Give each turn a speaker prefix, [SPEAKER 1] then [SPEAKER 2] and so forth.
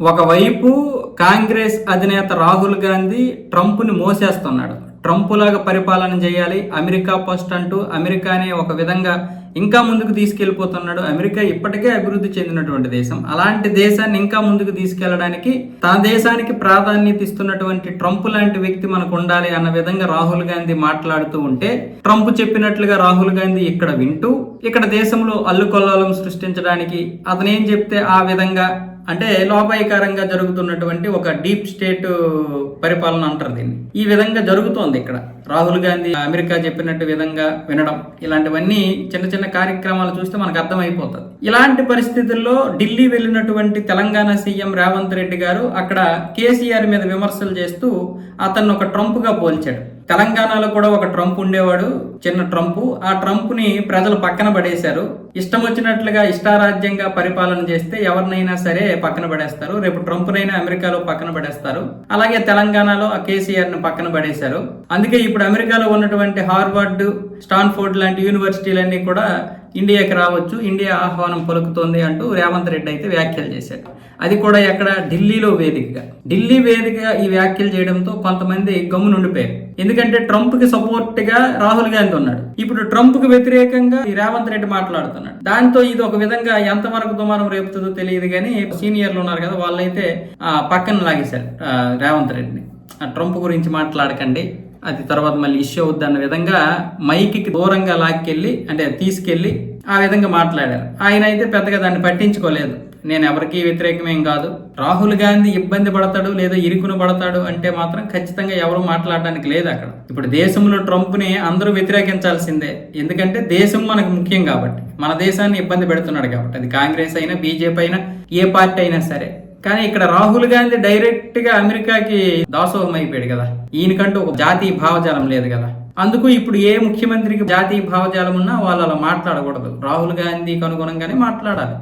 [SPEAKER 1] ఒకవైపు కాంగ్రెస్ అధినేత రాహుల్ గాంధీ ట్రంప్ని మోసేస్తున్నాడు. ట్రంప్ లాగా పరిపాలన చేయాలి అమెరికా ఫస్ట్ అంటూ అమెరికానే ఒక విధంగా ఇంకా ముందుకు తీసుకెళ్ళిపోతున్నాడు అమెరికా ఇప్పటికే అభివృద్ధి చెందినటువంటి దేశం. అలాంటి దేశాన్ని ఇంకా ముందుకు తీసుకెళ్ళడానికి తన దేశానికి ప్రాధాన్యత ఇస్తున్నటువంటి ట్రంప్ లాంటి వ్యక్తి మనకు ఉండాలి అన్న విధంగా రాహుల్ గాంధీ మాట్లాడుతూ ఉంటే ట్రంప్ చెప్పినట్లుగా రాహుల్ గాంధీ ఇక్కడ వింటూ ఇక్కడ దేశంలో అల్లుకొల్లాలం సృష్టించడానికి అతనేం చెప్తే ఆ విధంగా అంటే లోపాయకారంగా జరుగుతున్నటువంటి ఒక డీప్ స్టేట్ పరిపాలన అంటారు దీన్ని. ఈ విధంగా జరుగుతోంది ఇక్కడ. రాహుల్ గాంధీ అమెరికా చెప్పినట్టు విధంగా వినడం ఇలాంటివన్నీ చిన్న చిన్న కార్యక్రమాలు చూస్తే మనకు అర్థమైపోతుంది. ఇలాంటి పరిస్థితుల్లో ఢిల్లీ వెళ్ళినటువంటి తెలంగాణ సీఎం రేవంత్ రెడ్డి గారు అక్కడ కేసీఆర్ మీద విమర్శలు చేస్తూ అతన్ని ఒక ట్రంప్గా పోల్చాడు. తెలంగాణలో కూడా ఒక ట్రంప్ ఉండేవాడు చిన్న ట్రంప్. ఆ ట్రంప్ని ప్రజలు పక్కన పడేశారు. ఇష్టం వచ్చినట్లుగా ఇష్టారాజ్యంగా పరిపాలన చేస్తే ఎవరినైనా సరే పక్కన పడేస్తారు. రేపు ట్రంప్నైనా అమెరికాలో పక్కన పడేస్తారు. అలాగే తెలంగాణలో ఆ కేసీఆర్ని పక్కన పడేశారు. అందుకే ఇప్పుడు అమెరికాలో ఉన్నటువంటి హార్వర్డ్ స్టాన్ఫోర్డ్ లాంటి యూనివర్సిటీలన్నీ కూడా ఇండియాకి రావచ్చు. ఇండియా ఆహ్వానం పలుకుతోంది అంటూ రేవంత్ రెడ్డి అయితే వ్యాఖ్యలు చేశారు. అది కూడా ఎక్కడ? ఢిల్లీలో వేదికగా. ఢిల్లీ వేదికగా ఈ వ్యాఖ్యలు చేయడంతో కొంతమంది గమ్ము నుండిపోయారు ఎందుకంటే ట్రంప్కి సపోర్ట్గా రాహుల్ గాంధీ ఉన్నాడు. ఇప్పుడు ట్రంప్కి వ్యతిరేకంగా ఈ రేవంత్ రెడ్డి మాట్లాడుతున్నాడు. దాంతో ఇది ఒక విధంగా ఎంతవరకు దుమారం రేపుతుందో తెలియదు కానీ సీనియర్లు ఉన్నారు కదా వాళ్ళైతే ఆ, పక్కన లాగేశారు రేవంత్ రెడ్డిని. ఆ ట్రంప్ గురించి మాట్లాడకండి అది తర్వాత మళ్ళీ ఇష్యూ అవుద్ది అన్న విధంగా మైక్కి దూరంగా లాక్కెళ్ళి అంటే తీసుకెళ్ళి ఆ విధంగా మాట్లాడారు. ఆయన అయితే పెద్దగా దాన్ని పట్టించుకోలేదు. నేను ఎవరికీ వ్యతిరేకమేం కాదు. రాహుల్ గాంధీ ఇబ్బంది పడతాడు లేదా ఇరుకును పడతాడు అంటే మాత్రం ఖచ్చితంగా ఎవరు మాట్లాడడానికి లేదు అక్కడ. ఇప్పుడు దేశంలో ట్రంప్ని అందరూ వ్యతిరేకించాల్సిందే. ఎందుకంటే దేశం మనకు ముఖ్యం కాబట్టి. మన దేశాన్ని ఇబ్బంది పెడుతున్నాడు కాబట్టి. అది కాంగ్రెస్ అయినా బీజేపీ అయినా ఏ పార్టీ అయినా సరే. కానీ ఇక్కడ రాహుల్ గాంధీ డైరెక్ట్గా అమెరికాకి దాసోహం అయిపోయాడు కదా. ఈయనకంటూ ఒక జాతీయ భావజాలం లేదు కదా. అందుకు ఇప్పుడు ఏ ముఖ్యమంత్రికి జాతీయ భావజాలం ఉన్నా వాళ్ళు అలా మాట్లాడకూడదు. రాహుల్ గాంధీకి అనుగుణంగానే మాట్లాడాలి.